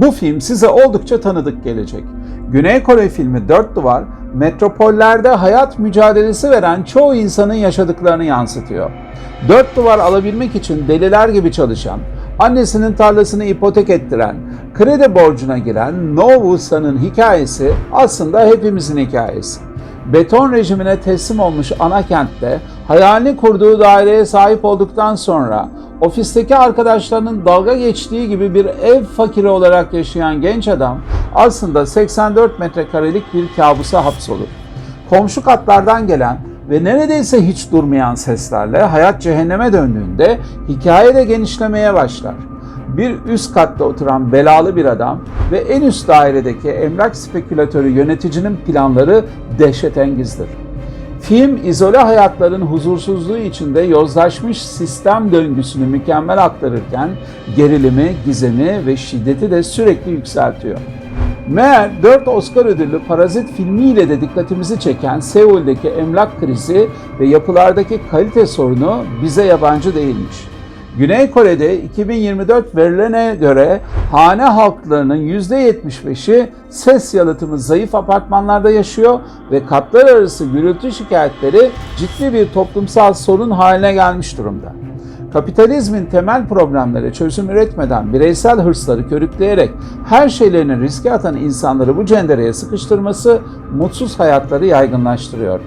Bu film size oldukça tanıdık gelecek. Güney Kore filmi Dört Duvar, metropollerde hayat mücadelesi veren çoğu insanın yaşadıklarını yansıtıyor. Dört duvar alabilmek için deliler gibi çalışan, annesinin tarlasını ipotek ettiren, kredi borcuna giren Novusa'nın hikayesi aslında hepimizin hikayesi. Beton rejimine teslim olmuş ana kentte hayalini kurduğu daireye sahip olduktan sonra ofisteki arkadaşlarının dalga geçtiği gibi bir ev fakiri olarak yaşayan genç adam aslında 84 metrekarelik bir kabusa hapsolur. Komşu katlardan gelen ve neredeyse hiç durmayan seslerle hayat cehenneme döndüğünde hikaye de genişlemeye başlar. Bir üst katta oturan belalı bir adam ve en üst dairedeki emlak spekülatörü yöneticinin planları dehşetengizdir. Film izole hayatların huzursuzluğu içinde yozlaşmış sistem döngüsünü mükemmel aktarırken gerilimi, gizemi ve şiddeti de sürekli yükseltiyor. Meğer 4 Oscar ödüllü Parazit filmiyle de dikkatimizi çeken Seul'deki emlak krizi ve yapılardaki kalite sorunu bize yabancı değilmiş. Güney Kore'de 2024 verilerine göre hane halklarının %75'i ses yalıtımı zayıf apartmanlarda yaşıyor ve katlar arası gürültü şikayetleri ciddi bir toplumsal sorun haline gelmiş durumda. Kapitalizmin temel problemlere çözüm üretmeden bireysel hırsları körükleyerek her şeylerini riske atan insanları bu cendereye sıkıştırması mutsuz hayatları yaygınlaştırıyor.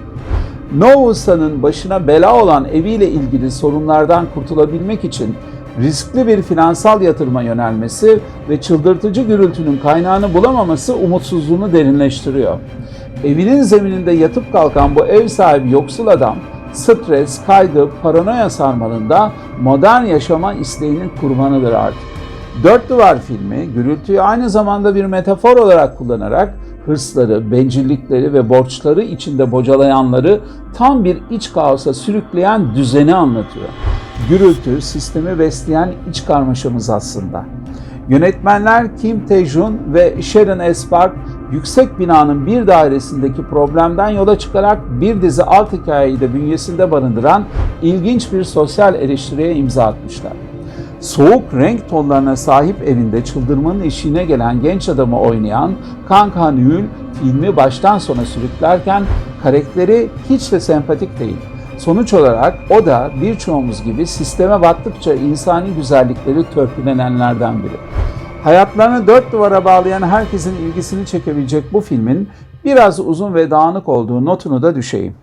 Novusa'nın başına bela olan eviyle ilgili sorunlardan kurtulabilmek için riskli bir finansal yatırıma yönelmesi ve çıldırtıcı gürültünün kaynağını bulamaması umutsuzluğunu derinleştiriyor. Evinin zemininde yatıp kalkan bu ev sahibi yoksul adam, stres, kaygı, paranoya sarmalında modern yaşama isteğinin kurbanıdır artık. Dört Duvar filmi gürültüyü aynı zamanda bir metafor olarak kullanarak hırsları, bencillikleri ve borçları içinde bocalayanları tam bir iç kaosa sürükleyen düzeni anlatıyor. Gürültü, sistemi besleyen iç karmaşamız aslında. Yönetmenler Kim Tae-jun ve Sharon S. Park, yüksek binanın bir dairesindeki problemden yola çıkarak bir dizi alt hikayeyi de bünyesinde barındıran ilginç bir sosyal eleştiriye imza atmışlar. Soğuk renk tonlarına sahip evinde çıldırmanın eşiğine gelen genç adamı oynayan Kang Han-yul filmi baştan sona sürüklerken karakteri hiç de sempatik değil. Sonuç olarak o da birçoğumuz gibi sisteme battıkça insani güzellikleri törpülenenlerden biri. Hayatlarını dört duvara bağlayan herkesin ilgisini çekebilecek bu filmin biraz uzun ve dağınık olduğu notunu da düşeyim.